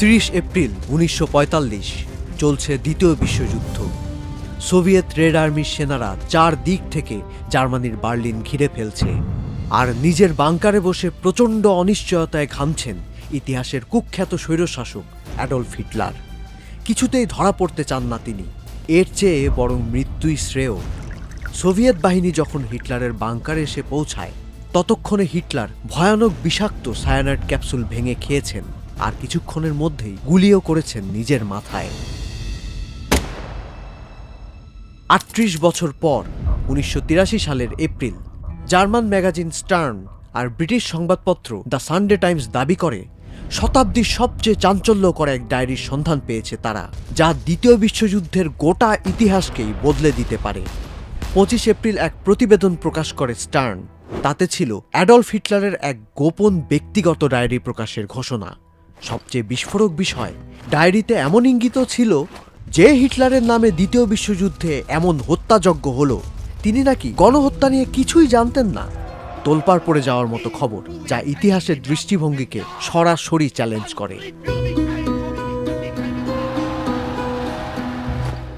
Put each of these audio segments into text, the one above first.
তিরিশ এপ্রিল উনিশশো পঁয়তাল্লিশ চলছে দ্বিতীয় বিশ্বযুদ্ধ। সোভিয়েত রেড আর্মির সেনারা চার দিক থেকে জার্মানির বার্লিন ঘিরে ফেলছে আর নিজের বাংকারে বসে প্রচণ্ড অনিশ্চয়তায় ঘামছেন ইতিহাসের কুখ্যাত স্বৈরশাসক অ্যাডলফ হিটলার। কিছুতেই ধরা পড়তে চান না তিনি। এর চেয়ে বরং মৃত্যুই শ্রেয়। সোভিয়েত বাহিনী যখন হিটলারের বাংকারে এসে পৌঁছায়, ততক্ষণে হিটলার ভয়ানক বিষাক্ত সায়ানাইড ক্যাপসুল ভেঙে খেয়েছেন। আর কিছুক্ষণের মধ্যেই গুলিও করেছেন নিজের মাথায়। আটত্রিশ বছর পর, উনিশশো তিরাশি সালের এপ্রিল, জার্মান ম্যাগাজিন স্টার্ন আর ব্রিটিশ সংবাদপত্র দ্য সানডে টাইমস দাবি করে, শতাব্দীর সবচেয়ে চাঞ্চল্যকর এক ডায়েরির সন্ধান পেয়েছে তারা, যা দ্বিতীয় বিশ্বযুদ্ধের গোটা ইতিহাসকেই বদলে দিতে পারে। পঁচিশ এপ্রিল এক প্রতিবেদন প্রকাশ করে স্টার্ন, তাতে ছিল অ্যাডলফ হিটলারের এক গোপন ব্যক্তিগত ডায়েরি প্রকাশের ঘোষণা। সবচেয়ে বিস্ফোরক বিষয়। ডায়েরিতে এমন ইঙ্গিত ছিল যে হিটলারের নামে দ্বিতীয় বিশ্বযুদ্ধে এমন হত্যাযজ্ঞ হলো। তিনি নাকি গণহত্যা নিয়ে কিছুই জানতেন না। তোলপাড় পড়ে যাওয়ার মতো খবর, যা ইতিহাসের দৃষ্টিভঙ্গিকে সরাসরি চ্যালেঞ্জ করে।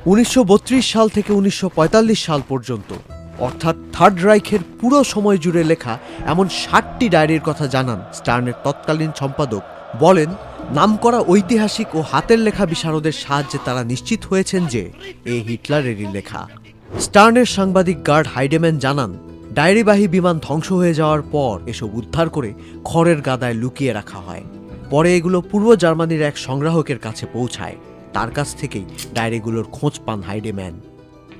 উনিশশো বত্রিশ সাল থেকে উনিশশো পঁয়তাল্লিশ সাল পর্যন্ত, অর্থাৎ থার্ড রাইখের পুরো সময় জুড়ে লেখা এমন ষাটটি ডায়েরির কথা জানান স্টার্নের তৎকালীন সম্পাদক বলেন, নামকরা ঐতিহাসিক ও হাতের লেখা বিশারদের সাহায্যে তারা নিশ্চিত হয়েছেন যে এ হিটলারেরই লেখা। স্টার্নের সাংবাদিক গার্ড হাইডেম্যান জানান, ডায়েরিবাহী বিমান ধ্বংস হয়ে যাওয়ার পর এসব উদ্ধার করে খড়ের গাদায় লুকিয়ে রাখা হয়। পরে এগুলো পূর্ব জার্মানির এক সংগ্রাহকের কাছে পৌঁছায়। তার কাছ থেকেই ডায়েরিগুলোর খোঁজ পান হাইডেম্যান।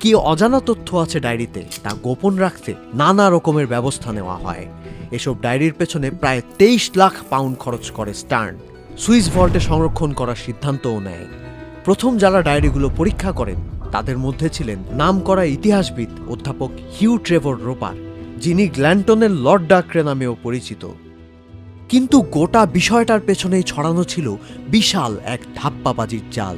কি অজানা তথ্য আছে ডায়েরিতে তা গোপন রাখতে নানা রকমের ব্যবস্থা নেওয়া হয়। এসব ডায়েরির পেছনে প্রায় তেইশ লাখ পাউন্ড খরচ করে স্টার্ন। সুইস ভল্টে সংরক্ষণ করার সিদ্ধান্তও নেয়। প্রথম যারা ডায়েরিগুলো পরীক্ষা করেন, তাদের মধ্যে ছিলেন নামকরা ইতিহাসবিদ অধ্যাপক হিউ ট্রেভর রোপার, যিনি গ্ল্যান্টনের লর্ড ডাক্রে নামেও পরিচিত। কিন্তু গোটা বিষয়টার পেছনেই ছড়ানো ছিল বিশাল এক ধাপ্পাবাজির জাল।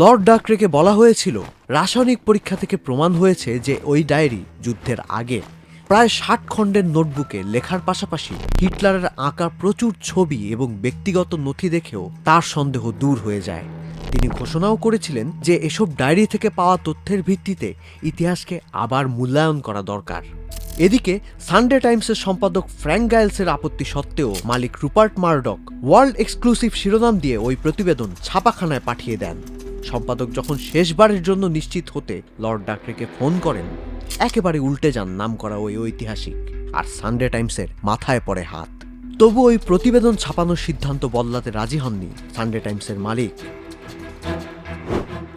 লর্ড ডাকরেকে বলা হয়েছিল, রাসায়নিক পরীক্ষা থেকে প্রমাণ হয়েছে যে ওই ডায়েরি যুদ্ধের আগে প্রায় ষাট খণ্ডের নোটবুকে লেখার পাশাপাশি হিটলারের আঁকা প্রচুর ছবি এবং ব্যক্তিগত নথি দেখেও তার সন্দেহ দূর হয়ে যায়। তিনি ঘোষণাও করেছিলেন যে এসব ডায়েরি থেকে পাওয়া তথ্যের ভিত্তিতে ইতিহাসকে আবার মূল্যায়ন করা দরকার। এদিকে, সানডে টাইমসের সম্পাদক ফ্র্যাঙ্ক গাইলসের আপত্তি সত্ত্বেও মালিক রুপার্ট মার্ডক ওয়ার্ল্ড এক্সক্লুসিভ শিরোনাম দিয়ে ওই প্রতিবেদন ছাপাখানায় পাঠিয়ে দেন। সম্পাদক যখন শেষবারের জন্য নিশ্চিত হতে লর্ড ডাকরেকে ফোন করেন, একেবারে উল্টে যান নাম করা ওই ঐতিহাসিক আর সানডে টাইমসের মাথায় পড়ে হাত। তবু ওই প্রতিবেদন ছাপানোর সিদ্ধান্ত বদলাতে রাজি হননি সানডে টাইমসের মালিক।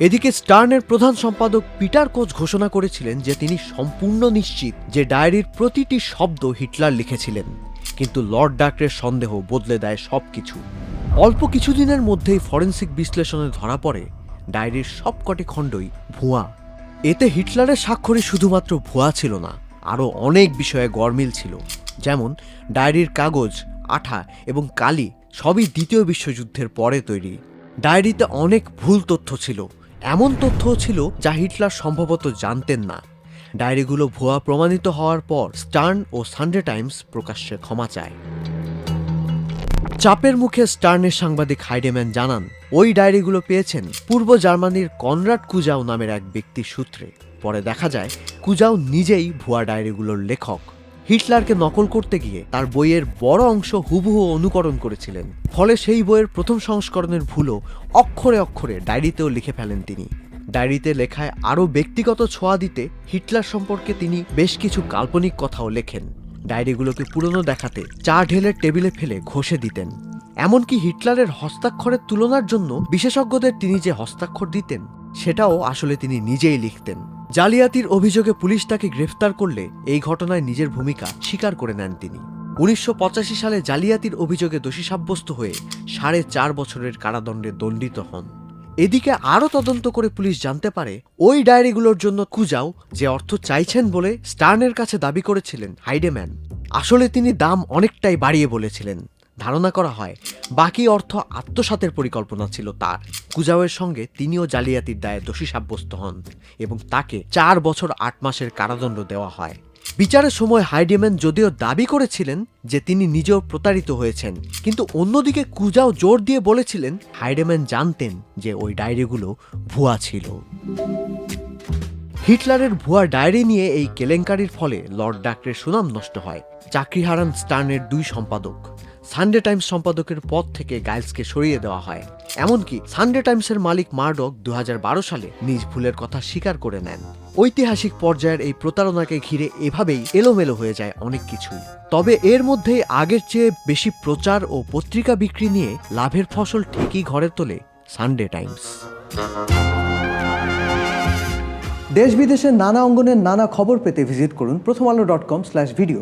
এদিকে স্টার্নের প্রধান সম্পাদক পিটার কোচ ঘোষণা করেছিলেন যে তিনি সম্পূর্ণ নিশ্চিত যে ডায়েরির প্রতিটি শব্দ হিটলার লিখেছিলেন, কিন্তু লর্ড ডাকরের সন্দেহ বদলে দেয় সবকিছু। অল্প কিছুদিনের মধ্যেই ফরেন্সিক বিশ্লেষণে ধরা পড়ে ডায়েরির সবকটি খণ্ডই ভুয়া। এতে হিটলারের স্বাক্ষরই শুধুমাত্র ভুয়া ছিল না, আরও অনেক বিষয়ে গরমিল ছিল। যেমন, ডায়েরির কাগজ, আঠা এবং কালি সবই দ্বিতীয় বিশ্বযুদ্ধের পরে তৈরি। ডায়েরিতে অনেক ভুল তথ্য ছিল। এমন তথ্যও ছিল যা হিটলার সম্ভবত জানতেন না। ডায়েরিগুলো ভুয়া প্রমাণিত হওয়ার পর স্টার্ন ও সানডে টাইমস প্রকাশ্যে ক্ষমা চায়। চাপের মুখে স্টার্নের সাংবাদিক হাইডেম্যান জানান, ওই ডায়েরিগুলো পেয়েছেন পূর্ব জার্মানির কনরাড কুজাও নামের এক ব্যক্তির সূত্রে। পরে দেখা যায়, কুজাও নিজেই ভুয়া ডায়েরিগুলোর লেখক। হিটলারকে নকল করতে গিয়ে তার বইয়ের বড় অংশ হুবহু অনুকরণ করেছিলেন। ফলে সেই বইয়ের প্রথম সংস্করণের ভুলও অক্ষরে অক্ষরে ডায়েরিতেও লিখে ফেলেন তিনি। ডায়েরিতে লেখায় আরও ব্যক্তিগত ছোঁয়া দিতে হিটলার সম্পর্কে তিনি বেশ কিছু কাল্পনিক কথাও লেখেন। ডায়েরিগুলোকে পুরনো দেখাতে চা ঢেলে টেবিলে ফেলে ঘষে দিতেন। এমনকি হিটলারের হস্তাক্ষরের তুলনার জন্য বিশেষজ্ঞদের তিনি যে হস্তাক্ষর দিতেন, সেটাও আসলে তিনি নিজেই লিখতেন। জালিয়াতির অভিযোগে পুলিশ তাকে গ্রেফতার করলে এই ঘটনায় নিজের ভূমিকা স্বীকার করে নেন তিনি। উনিশশো পঁচাশি সালে জালিয়াতির অভিযোগে দোষী সাব্যস্ত হয়ে সাড়ে চার বছরের কারাদণ্ডে দণ্ডিত হন। এদিকে আরও তদন্ত করে পুলিশ জানতে পারে, ওই ডায়েরিগুলোর জন্য কুজাও যে অর্থ চাইছেন বলে স্টার্নের কাছে দাবি করেছিলেন হাইডেম্যান। আসলে তিনি দাম অনেকটাই বাড়িয়ে বলেছিলেন। ধারণা করা হয়, বাকি অর্থ আত্মসাতের পরিকল্পনা ছিল তার। কুজাওয়ের সঙ্গে তিনিও জালিয়াতির দায়ে দোষী সাব্যস্ত হন এবং তাকে চার বছর আট মাসের কারাদণ্ড দেওয়া হয়। বিচারের সময় হাইডেম্যান যদিও দাবি করেছিলেন যে তিনি নিজেও প্রতারিত হয়েছেন, কিন্তু অন্যদিকে কুজাও জোর দিয়ে বলেছিলেন হাইডেম্যান জানতেন যে ওই ডায়েরিগুলো ভুয়া ছিল। হিটলারের ভুয়া ডায়েরি নিয়ে এই কেলেঙ্কারির ফলে লর্ড ডাকরের সুনাম নষ্ট হয়। চাকরি হারান স্টার্নের দুই সম্পাদক। সানডে টাইমস সম্পাদকের পদ থেকে গাইলসকে সরিয়ে দেওয়া হয়। এমনকি সানডে টাইমসের মালিক মার্ডক দু হাজার বারো সালে নিজ ভুলের কথা স্বীকার করে নেন। ঐতিহাসিক পর্যায়ের এই প্রতারণাকে ঘিরে এভাবেই এলোমেলো হয়ে যায় অনেক কিছুই। তবে এর মধ্যেই আগের চেয়ে বেশি প্রচার ও পত্রিকা বিক্রি নিয়ে লাভের ফসল ঠিকই ঘরে তোলে সানডে টাইমস দেশ বিদেশের নানা অঙ্গনের নানা খবর পেতে ভিজিট করুন Prothom Alo dot com slash video